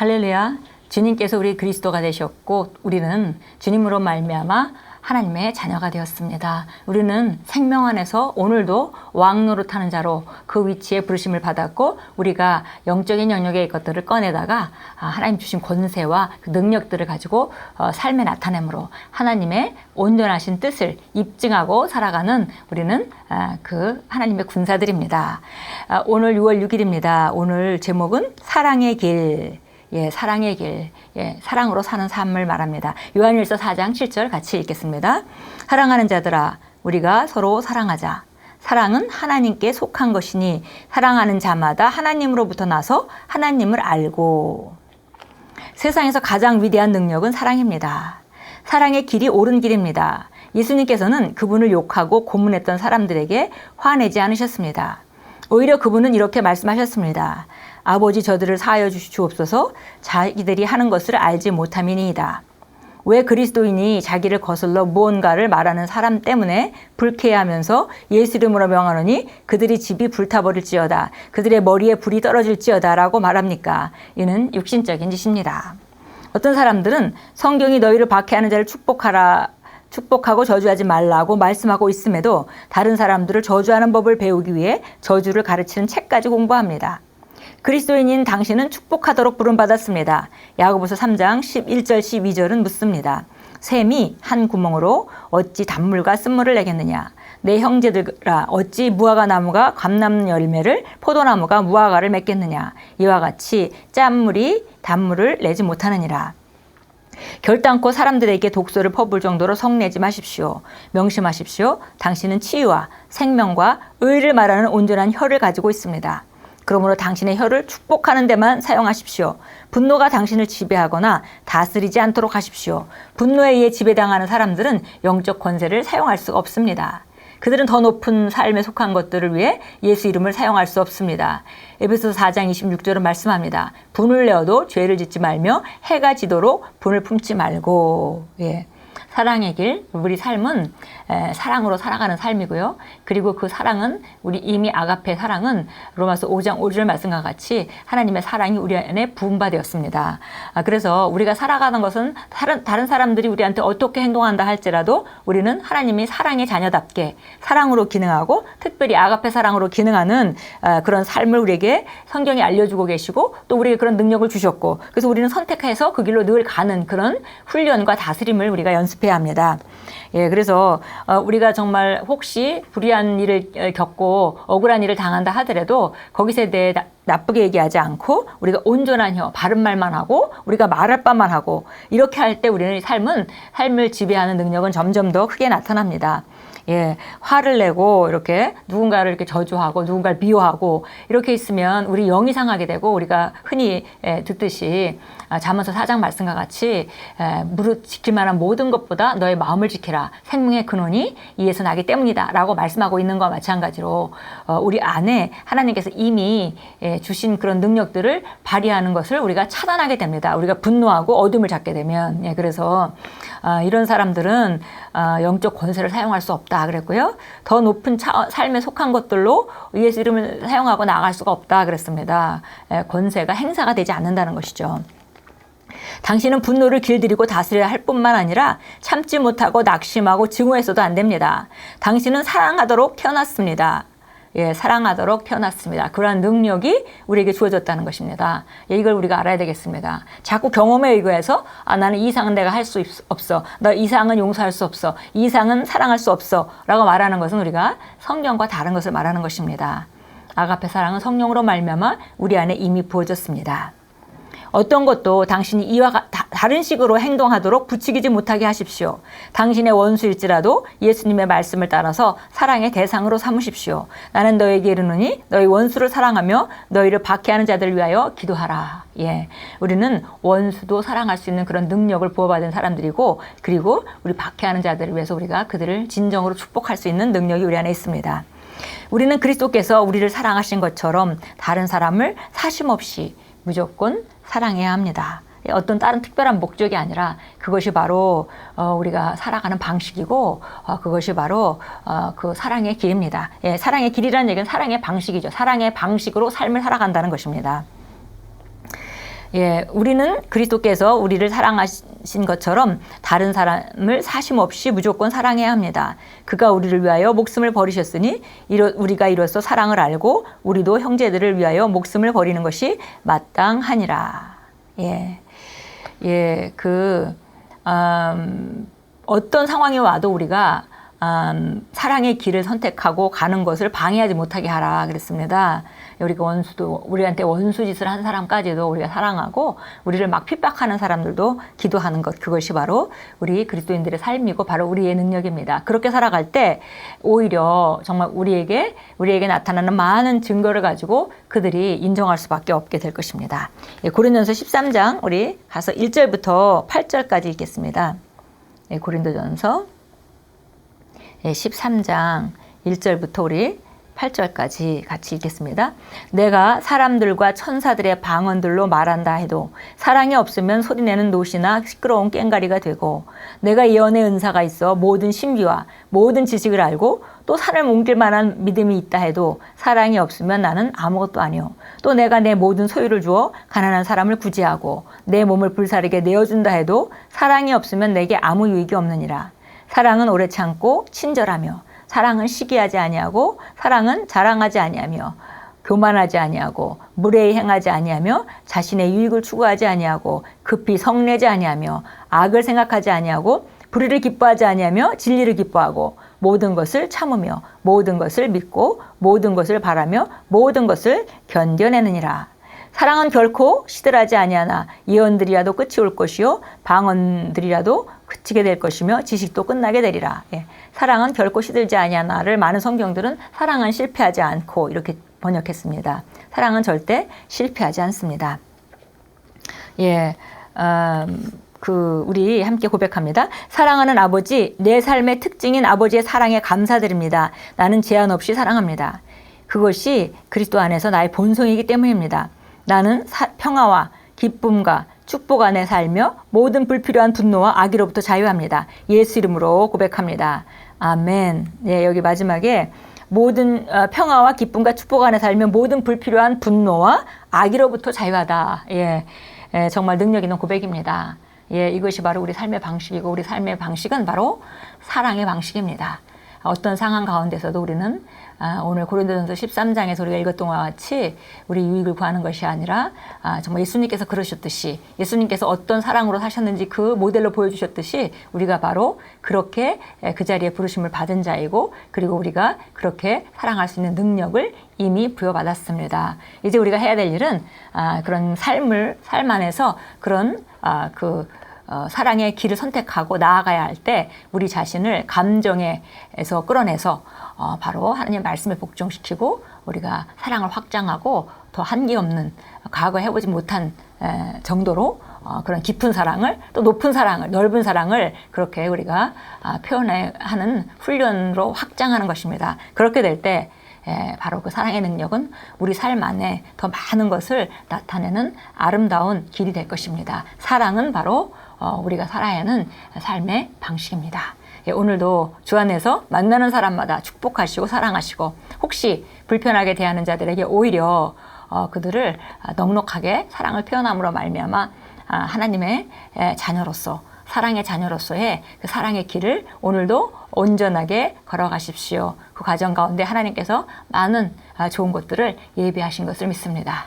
할렐루야. 주님께서 우리 그리스도가 되셨고 우리는 주님으로 말미암아 하나님의 자녀가 되었습니다. 우리는 생명 안에서 오늘도 왕 노릇하는 자로 그 위치에 부르심을 받았고 우리가 영적인 영역의 것들을 꺼내다가 아, 하나님 주신 권세와 그 능력들을 가지고 어, 삶에 나타내므로 하나님의 온전하신 뜻을 입증하고 살아가는 우리는 아, 그 하나님의 군사들입니다. 아, 오늘 6월 6일입니다. 오늘 제목은 사랑의 길. 예, 사랑의 길, 예, 사랑으로 사는 삶을 말합니다. 요한일서 4장 7절 같이 읽겠습니다. 사랑하는 자들아, 우리가 서로 사랑하자. 사랑은 하나님께 속한 것이니 사랑하는 자마다 하나님으로부터 나서 하나님을 알고 세상에서 가장 위대한 능력은 사랑입니다. 사랑의 길이 옳은 길입니다. 예수님께서는 그분을 욕하고 고문했던 사람들에게 화내지 않으셨습니다. 오히려 그분은 이렇게 말씀하셨습니다. 아버지 저들을 사하여 주시옵소서 자기들이 하는 것을 알지 못함이니이다. 왜 그리스도인이 자기를 거슬러 무언가를 말하는 사람 때문에 불쾌하면서 예수 이름으로 명하노니 그들이 집이 불타버릴지어다. 그들의 머리에 불이 떨어질지어다. 라고 말합니까? 이는 육신적인 짓입니다. 어떤 사람들은 성경이 너희를 박해하는 자를 축복하라 축복하고 저주하지 말라고 말씀하고 있음에도 다른 사람들을 저주하는 법을 배우기 위해 저주를 가르치는 책까지 공부합니다. 그리스도인인 당신은 축복하도록 부름받았습니다. 야고보서 3장 11절 12절은 묻습니다. 샘이 한 구멍으로 어찌 단물과 쓴물을 내겠느냐? 내 형제들아 어찌 무화과 나무가 감람 열매를 포도나무가 무화과를 맺겠느냐? 이와 같이 짠물이 단물을 내지 못하느니라. 결단코 사람들에게 독소를 퍼볼 정도로 성내지 마십시오. 명심하십시오. 당신은 치유와 생명과 의를 말하는 온전한 혀를 가지고 있습니다. 그러므로 당신의 혀를 축복하는 데만 사용하십시오. 분노가 당신을 지배하거나 다스리지 않도록 하십시오. 분노에 의해 지배당하는 사람들은 영적 권세를 사용할 수가 없습니다. 그들은 더 높은 삶에 속한 것들을 위해 예수 이름을 사용할 수 없습니다. 에베소 4장 26절은 말씀합니다. 분을 내어도 죄를 짓지 말며 해가 지도록 분을 품지 말고. 예. 사랑의 길, 우리 삶은 사랑으로 살아가는 삶이고요. 그리고 그 사랑은 우리 이미 아가페 사랑은 로마서 5장 5절 말씀과 같이 하나님의 사랑이 우리 안에 부음바되었습니다. 아, 그래서 우리가 살아가는 것은 다른, 다른 사람들이 우리한테 어떻게 행동한다 할지라도 우리는 하나님이 사랑의 자녀답게 사랑으로 기능하고 특별히 아가페 사랑으로 기능하는 아, 그런 삶을 우리에게 성경이 알려주고 계시고 또 우리에게 그런 능력을 주셨고 그래서 우리는 선택해서 그 길로 늘 가는 그런 훈련과 다스림을 우리가 연습 해야 합니다. 예, 그래서 어, 우리가 정말 혹시 불의한 일을 어, 겪고 억울한 일을 당한다 하더라도 거기서 대해 나, 나쁘게 얘기하지 않고 우리가 온전한 혀, 바른 말만 하고 우리가 말할 바만 하고 이렇게 할 때 우리는 삶은 삶을 지배하는 능력은 점점 더 크게 나타납니다. 예, 화를 내고 이렇게 누군가를 이렇게 저주하고 누군가를 비호하고 이렇게 있으면 우리 영이 상하게 되고 우리가 흔히 예, 듣듯이 아, 자문서 사장 말씀과 같이 에, 무릇 지킬 만한 모든 것보다 너의 마음을 지키라. 생명의 근원이 이에서 나기 때문이다. 라고 말씀하고 있는 것과 마찬가지로 어, 우리 안에 하나님께서 이미 예, 주신 그런 능력들을 발휘하는 것을 우리가 차단하게 됩니다. 우리가 분노하고 어둠을 잡게 되면. 예, 그래서 어, 이런 사람들은 어, 영적 권세를 사용할 수 없다 그랬고요 더 높은 차, 삶에 속한 것들로 예수 이름을 사용하고 나갈 수가 없다 그랬습니다 예, 권세가 행사가 되지 않는다는 것이죠. 당신은 분노를 길들이고 다스려야 할 뿐만 아니라 참지 못하고 낙심하고 증오해서도 안 됩니다. 당신은 사랑하도록 태어났습니다. 예, 사랑하도록 태어났습니다. 그러한 능력이 우리에게 주어졌다는 것입니다. 예, 이걸 우리가 알아야 되겠습니다. 자꾸 경험에 의거해서 아 나는 이 상은 내가 할 수 없어. 너 이상은 용서할 수 없어. 이 상은 사랑할 수 없어. 라고 말하는 것은 우리가 성경과 다른 것을 말하는 것입니다. 아가페 사랑은 성령으로 말미암아 우리 안에 이미 부어졌습니다. 어떤 것도 당신이 이와 가, 다른 식으로 행동하도록 부추기지 못하게 하십시오. 당신의 원수일지라도 예수님의 말씀을 따라서 사랑의 대상으로 삼으십시오. 나는 너에게 이르노니 너희 원수를 사랑하며 너희를 박해하는 자들을 위하여 기도하라. 예. 우리는 원수도 사랑할 수 있는 그런 능력을 부어받은 사람들이고 그리고 우리 박해하는 자들을 위해서 우리가 그들을 진정으로 축복할 수 있는 능력이 우리 안에 있습니다. 우리는 그리스도께서 우리를 사랑하신 것처럼 다른 사람을 사심 없이 무조건 사랑해야 합니다. 어떤 다른 특별한 목적이 아니라 그것이 바로 어, 우리가 살아가는 방식이고 어, 그것이 바로 어, 그 사랑의 길입니다. 예, 사랑의 길이라는 얘기는 사랑의 방식이죠. 사랑의 방식으로 삶을 살아간다는 것입니다. 예, 우리는 그리스도께서 우리를 사랑하신 것처럼 다른 사람을 사심 없이 무조건 사랑해야 합니다. 그가 우리를 위하여 목숨을 버리셨으니 이로, 우리가 이로써 사랑을 알고 우리도 형제들을 위하여 목숨을 버리는 것이 마땅하니라. 예, 예, 그 음, 어떤 상황이 와도 우리가 음, 사랑의 길을 선택하고 가는 것을 방해하지 못하게 하라 그랬습니다. 우리가 원수도 우리한테 원수 짓을 한 사람까지도 우리가 사랑하고 우리를 막 핍박하는 사람들도 기도하는 것 그것이 바로 우리 그리스도인들의 삶이고 바로 우리의 능력입니다. 그렇게 살아갈 때 오히려 정말 우리에게 우리에게 나타나는 많은 증거를 가지고 그들이 인정할 수밖에 없게 될 것입니다. 예, 고린도전서 13장 우리 가서 1절부터 8절까지 읽겠습니다. 예, 고린도전서 13장 1절부터 우리 8절까지 같이 읽겠습니다. 내가 사람들과 천사들의 방언들로 말한다 해도 사랑이 없으면 소리내는 노시나 시끄러운 꽹가리가 되고 내가 예언의 은사가 있어 모든 신비와 모든 지식을 알고 또 산을 옮길 만한 믿음이 있다 해도 사랑이 없으면 나는 아무것도 아니요. 또 내가 내 모든 소유를 주어 가난한 사람을 구제하고 내 몸을 불사르게 내어준다 해도 사랑이 없으면 내게 아무 유익이 없느니라. 사랑은 오래 참고 친절하며 사랑은 시기하지 아니하고 사랑은 자랑하지 아니하며 교만하지 아니하고 무례히 행하지 아니하며 자신의 유익을 추구하지 아니하고 급히 성내지 아니하며 악을 생각하지 아니하고 불의를 기뻐하지 아니하며 진리를 기뻐하고 모든 것을 참으며 모든 것을 믿고 모든 것을 바라며 모든 것을 견뎌내느니라. 사랑은 결코 시들하지 아니하나 예언들이라도 끝이 올 것이요 방언들이라도 그치게 될 것이며 지식도 끝나게 되리라. 예. 사랑은 결코 시들지 아니하나를 많은 성경들은 사랑은 실패하지 않고 이렇게 번역했습니다. 사랑은 절대 실패하지 않습니다. 예, 음, 그 우리 함께 고백합니다. 사랑하는 아버지, 내 삶의 특징인 아버지의 사랑에 감사드립니다. 나는 제한 없이 사랑합니다. 그것이 그리스도 안에서 나의 본성이기 때문입니다. 나는 사, 평화와 기쁨과 축복 안에 살며 모든 불필요한 분노와 악의로부터 자유합니다. 예수 이름으로 고백합니다. 아멘. 네, 여기 마지막에 모든 어, 평화와 기쁨과 축복 안에 살며 모든 불필요한 분노와 악의로부터 자유하다. 예, 예, 정말 능력 있는 고백입니다. 예, 이것이 바로 우리 삶의 방식이고 우리 삶의 방식은 바로 사랑의 방식입니다. 어떤 상황 가운데서도 우리는 아, 오늘 고린도전서 13장에서 우리가 읽었던 것과 같이 우리 유익을 구하는 것이 아니라 아, 정말 예수님께서 그러셨듯이 예수님께서 어떤 사랑으로 사셨는지 그 모델로 보여주셨듯이 우리가 바로 그렇게 그 자리에 부르심을 받은 자이고 그리고 우리가 그렇게 사랑할 수 있는 능력을 이미 부여받았습니다. 이제 우리가 해야 될 일은 아, 그런 삶을 삶 안에서 그런 그 어, 사랑의 길을 선택하고 나아가야 할 때 우리 자신을 감정에서 끌어내서 어, 바로 하나님 말씀을 복종시키고 우리가 사랑을 확장하고 더 한기 없는 과거에 해보지 못한 에, 정도로 어, 그런 깊은 사랑을 또 높은 사랑을 넓은 사랑을 그렇게 우리가 아, 표현하는 훈련으로 확장하는 것입니다. 그렇게 될때 바로 그 사랑의 능력은 우리 삶 안에 더 많은 것을 나타내는 아름다운 길이 될 것입니다. 사랑은 바로 어, 우리가 살아야 하는 삶의 방식입니다. 예, 오늘도 주 안에서 만나는 사람마다 축복하시고 사랑하시고 혹시 불편하게 대하는 자들에게 오히려 어, 그들을 넉넉하게 사랑을 표현함으로 말미암아 아, 하나님의 자녀로서 사랑의 자녀로서의 그 사랑의 길을 오늘도 온전하게 걸어가십시오. 그 과정 가운데 하나님께서 많은 아, 좋은 것들을 예비하신 것을 믿습니다.